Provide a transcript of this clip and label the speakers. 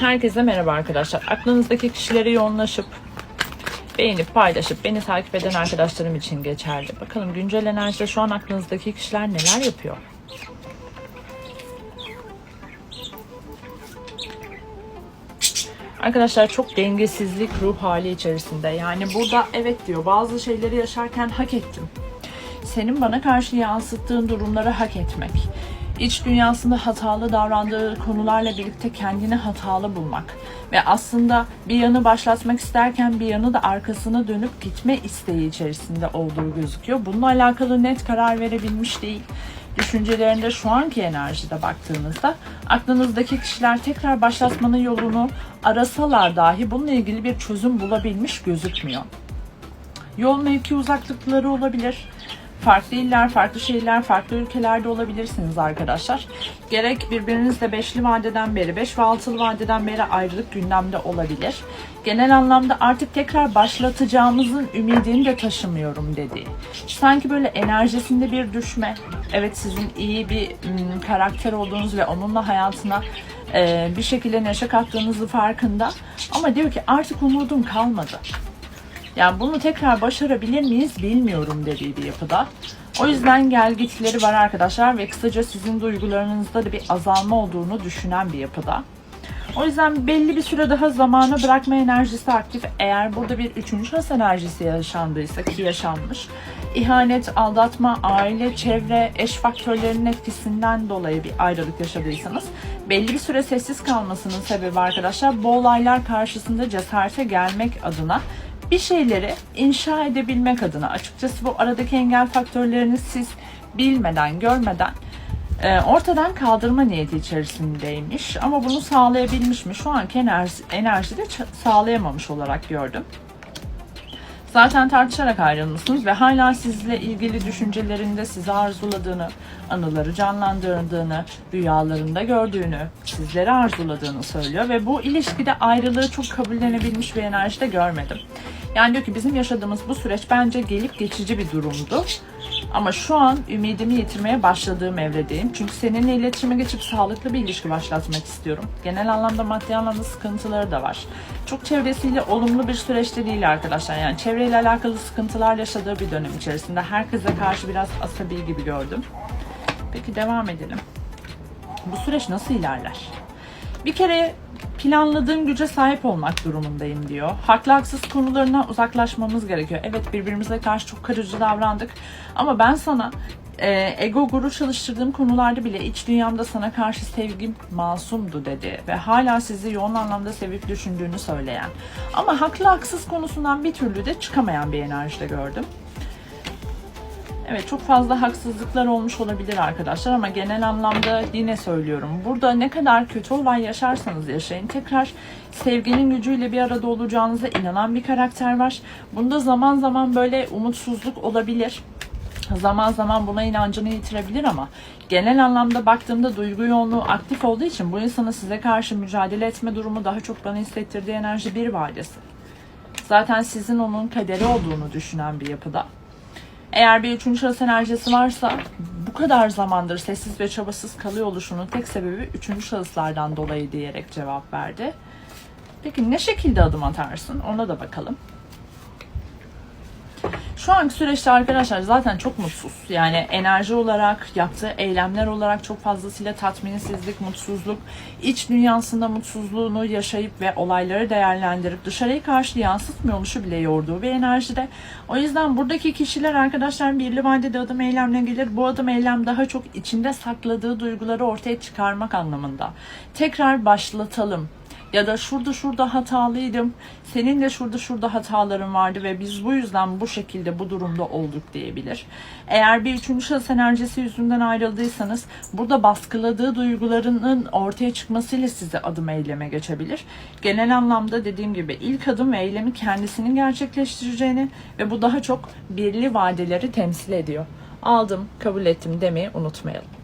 Speaker 1: Herkese merhaba arkadaşlar. Aklınızdaki kişilere yoğunlaşıp beğenip paylaşıp beni takip eden arkadaşlarım için geçerli. Bakalım güncel enerjide şu an aklınızdaki kişiler neler yapıyor? Arkadaşlar çok dengesizlik ruh hali içerisinde. Yani burada evet diyor bazı şeyleri yaşarken hak ettim. Senin bana karşı yansıttığın durumları hak etmek. İç dünyasında hatalı davrandığı konularla birlikte kendini hatalı bulmak. Ve aslında bir yanı başlatmak isterken bir yanı da arkasına dönüp gitme isteği içerisinde olduğu gözüküyor. Bununla alakalı net karar verebilmiş değil düşüncelerinde şu anki enerjide baktığınızda aklınızdaki kişiler tekrar başlatmanın yolunu arasalar dahi bununla ilgili bir çözüm bulabilmiş gözükmüyor. Yol mevki uzaklıkları olabilir. Farklı iller, farklı şehirler, farklı ülkelerde olabilirsiniz arkadaşlar. Gerek birbirinizle beşli vadeden beri, beş ve altılı vadeden beri ayrılık gündemde olabilir. Genel anlamda artık tekrar başlatacağımızın ümidini de taşımıyorum dediği. Sanki böyle enerjisinde bir düşme. Evet sizin iyi bir ım, karakter olduğunuz ve onunla hayatına e, bir şekilde neşe kattığınızı farkında. Ama diyor ki artık umudum kalmadı. Yani bunu tekrar başarabilir miyiz bilmiyorum dediği bir yapıda. O yüzden gel gitleri var arkadaşlar ve kısaca sizin duygularınızda da bir azalma olduğunu düşünen bir yapıda. O yüzden belli bir süre daha zamana bırakma enerjisi aktif. Eğer burada bir üçüncü şans enerjisi yaşandıysa ki yaşanmış. ihanet, aldatma, aile, çevre, eş faktörlerinin etkisinden dolayı bir ayrılık yaşadıysanız belli bir süre sessiz kalmasının sebebi arkadaşlar bu olaylar karşısında cesarete gelmek adına bir şeyleri inşa edebilmek adına açıkçası bu aradaki engel faktörlerini siz bilmeden, görmeden e, ortadan kaldırma niyeti içerisindeymiş. Ama bunu sağlayabilmiş mi? Şu anki enerji, enerjide sağlayamamış olarak gördüm. Zaten tartışarak ayrılmışsınız ve hala sizle ilgili düşüncelerinde sizi arzuladığını, anıları canlandırdığını, rüyalarında gördüğünü, sizleri arzuladığını söylüyor ve bu ilişkide ayrılığı çok kabullenebilmiş bir enerjide görmedim. Yani diyor ki bizim yaşadığımız bu süreç bence gelip geçici bir durumdu. Ama şu an ümidimi yitirmeye başladığım evredeyim. Çünkü seninle iletişime geçip sağlıklı bir ilişki başlatmak istiyorum. Genel anlamda maddi anlamda sıkıntıları da var. Çok çevresiyle olumlu bir süreçte değil arkadaşlar. Yani çevreyle alakalı sıkıntılar yaşadığı bir dönem içerisinde. Herkese karşı biraz asabi gibi gördüm. Peki devam edelim. Bu süreç nasıl ilerler? Bir kere planladığım güce sahip olmak durumundayım diyor. Haklı haksız konularına uzaklaşmamız gerekiyor. Evet birbirimize karşı çok kırıcı davrandık ama ben sana e, ego gurur çalıştırdığım konularda bile iç dünyamda sana karşı sevgim masumdu dedi ve hala sizi yoğun anlamda sevip düşündüğünü söyleyen ama haklı haksız konusundan bir türlü de çıkamayan bir enerjide gördüm. Evet çok fazla haksızlıklar olmuş olabilir arkadaşlar ama genel anlamda yine söylüyorum. Burada ne kadar kötü olay yaşarsanız yaşayın tekrar sevginin gücüyle bir arada olacağınıza inanan bir karakter var. Bunda zaman zaman böyle umutsuzluk olabilir. Zaman zaman buna inancını yitirebilir ama genel anlamda baktığımda duygu yoğunluğu aktif olduğu için bu insanın size karşı mücadele etme durumu daha çok bana hissettirdiği enerji bir vadesi. Zaten sizin onun kaderi olduğunu düşünen bir yapıda. Eğer bir üçüncü şahıs enerjisi varsa bu kadar zamandır sessiz ve çabasız kalıyor oluşunun tek sebebi üçüncü şahıslardan dolayı diyerek cevap verdi. Peki ne şekilde adım atarsın? Ona da bakalım. Şu anki süreçte arkadaşlar zaten çok mutsuz. Yani enerji olarak, yaptığı eylemler olarak çok fazlasıyla tatminsizlik, mutsuzluk, iç dünyasında mutsuzluğunu yaşayıp ve olayları değerlendirip dışarıya karşı yansıtmıyor oluşu bile yorduğu bir enerjide. O yüzden buradaki kişiler arkadaşlar birli vadede adım eylemle gelir. Bu adım eylem daha çok içinde sakladığı duyguları ortaya çıkarmak anlamında. Tekrar başlatalım ya da şurada şurada hatalıydım. Senin de şurada şurada hataların vardı ve biz bu yüzden bu şekilde bu durumda olduk diyebilir. Eğer bir üçüncü şahıs enerjisi yüzünden ayrıldıysanız burada baskıladığı duygularının ortaya çıkmasıyla size adım eyleme geçebilir. Genel anlamda dediğim gibi ilk adım ve eylemi kendisinin gerçekleştireceğini ve bu daha çok birli vadeleri temsil ediyor. Aldım, kabul ettim demeyi unutmayalım.